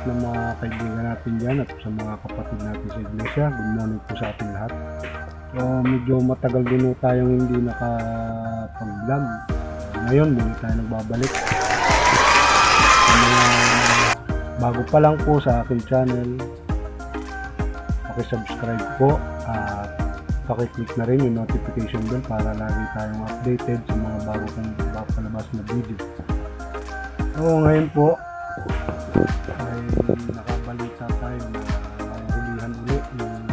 lahat ng mga kaibigan natin dyan at sa mga kapatid natin sa iglesia. Good morning po sa ating lahat. So, medyo matagal din po tayong hindi nakapag-vlog. Ngayon, muli tayo nagbabalik. Sa mga bago pa lang po sa aking channel, subscribe po at pakiclick na rin yung notification bell para lagi tayong updated sa mga bago kong papalabas na video. So, ngayon po, ay nakabalita tayo na hulihan ulit yung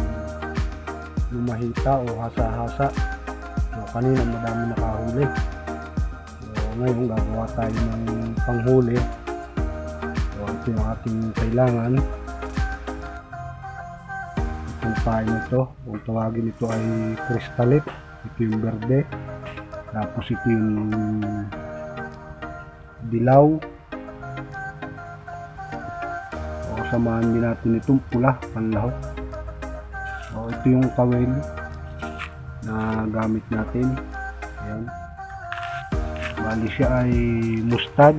lumahita o hasa-hasa. So, kanina madami nakahuli. So, ngayon gagawa tayo ng panghuli. So, ito yung ating kailangan. Itong pain ito, kung tawagin ito ay kristalit. Ito yung berde. Tapos ito yung dilaw. Samahan din natin itong pula, panlahok. O ito yung kawel na gamit natin. Ayan. Bali siya ay mustad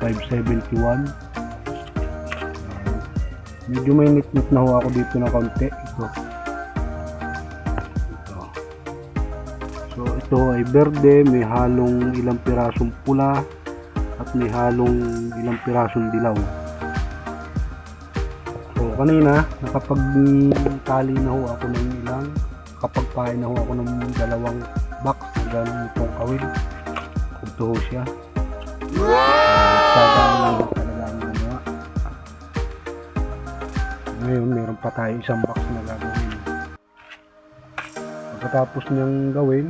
571. Ayan. Medyo may nit-nit na ho ako dito na konti. Ito. Ito. So ito ay berde, may halong ilang pirasong pula at may halong ilang pirasong dilaw. So kanina, nakapagtali na ho ako ng ilang, kapagpain na ho ako ng dalawang box na ganun itong kawil. Ito ho siya. Wow! Sagaan lang ho talaga ang ginawa. Ngayon, meron pa tayo isang box na gagawin. Pagkatapos niyang gawin,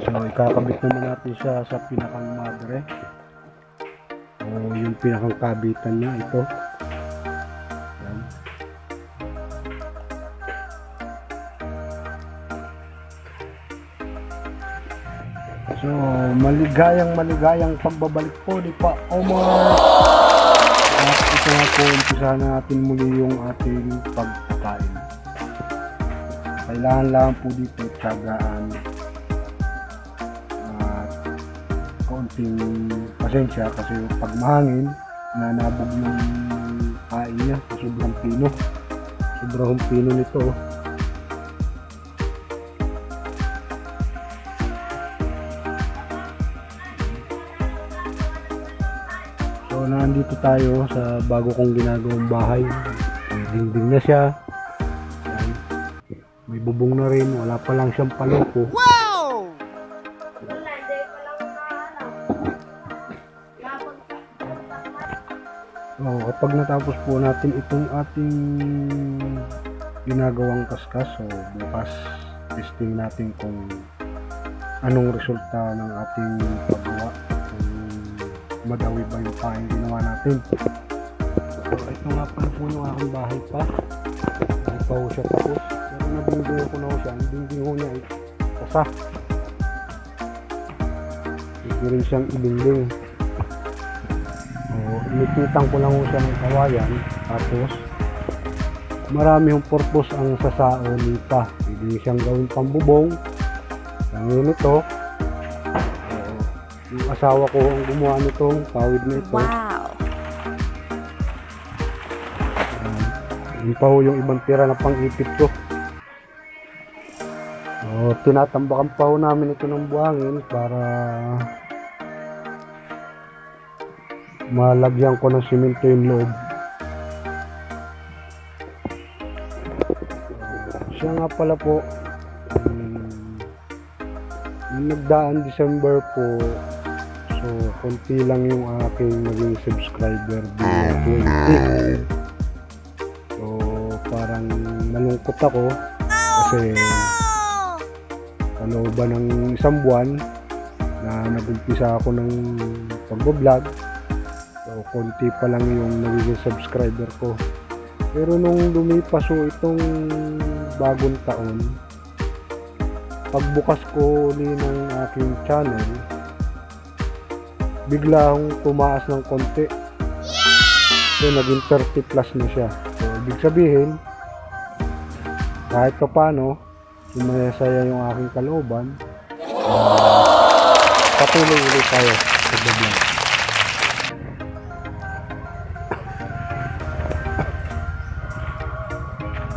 so ikakabit naman natin siya sa pinakang madre o yung pinakang kabitan niya ito so maligayang maligayang pagbabalik po ni Pa Omar. At ito nga po umpisa na natin muli yung ating pagkain. Kailangan lang po dito tsagaan at kaunting pasensya kasi pag mahangin nanabog ng kain niya. Sobrang pino. Sobrang pino nito. oh. Nandito tayo sa bago kong ginagawang bahay. May dingding na siya. Yan. may bubong na rin. Wala pa lang siyang paloko. Oo, kapag natapos po natin itong ating ginagawang kaskas, so bukas testing natin kung anong resulta ng ating paggawa. Kung madawi ba yung pain ginawa natin. So ito nga pala po yung aking bahay pa. Hindi pa ho tapos. Pero nabingding ko na ho siya. Ang bingding ho niya ay kasa. Hindi rin siyang ibingding. So, inipitan ko lang ho siya ng kawayan. Tapos, marami yung purpose ang sasao nita. Pwede siyang gawin pambubong. Ang ito. Yung asawa ko ang gumawa nitong pawid na ito. Wow. Yun pa ho yung ibang tira na pang-ipit ko. So, tinatambakan pa ho namin ito ng buhangin para malagyan ko ng simento yung loob. Siya nga pala po, um, nagdaan December po, so konti lang yung aking naging subscriber 20. So parang nalungkot ako kasi sa looban ng isang buwan na nag-umpisa ako ng pag-vlog so konti pa lang yung nagiging subscriber ko. Pero nung lumipas so itong bagong taon pagbukas ko uli ng aking channel bigla akong tumaas ng konti. So naging 30 plus na siya. So ibig sabihin kahit pa paano sumayasaya yung aking kalooban. Ah, patuloy ulit tayo sa vlog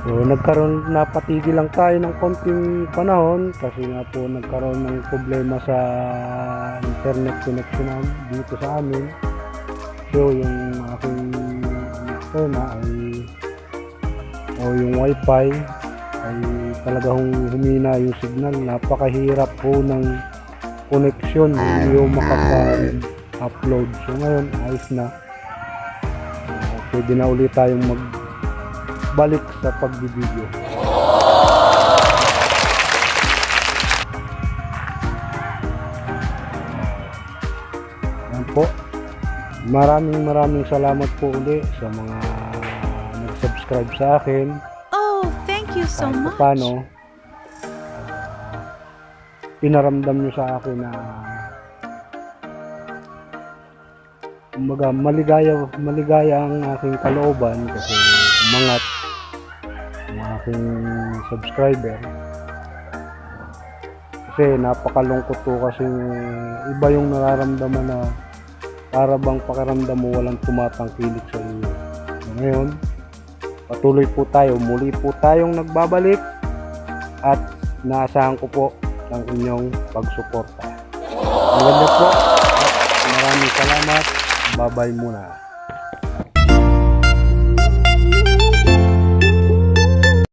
So nagkaroon napatigil lang tayo ng konting panahon kasi nga po nagkaroon ng problema sa internet connection dito sa amin. So yung aking antena ay o yung wifi ay talaga humina yung signal. Napakahirap po ng connection. Hindi yung makaka-upload. So ngayon ayos na. So, pwede na ulit tayong magbalik sa pagbibideo. Yan po. Maraming maraming salamat po uli sa mga nag-subscribe sa akin. Oh, thank you so kahit much. paano pinaramdam nyo sa akin na kumbaga maligaya maligaya ang aking kalooban kasi umangat ang aking subscriber kasi napakalungkot ko kasi iba yung nararamdaman na para bang pakiramdam mo walang tumatangkilik sa so, ngayon patuloy po tayo muli po tayong nagbabalik at naasahan ko po ang inyong pagsuporta. Ang ganda po. Maraming salamat. Bye-bye muna.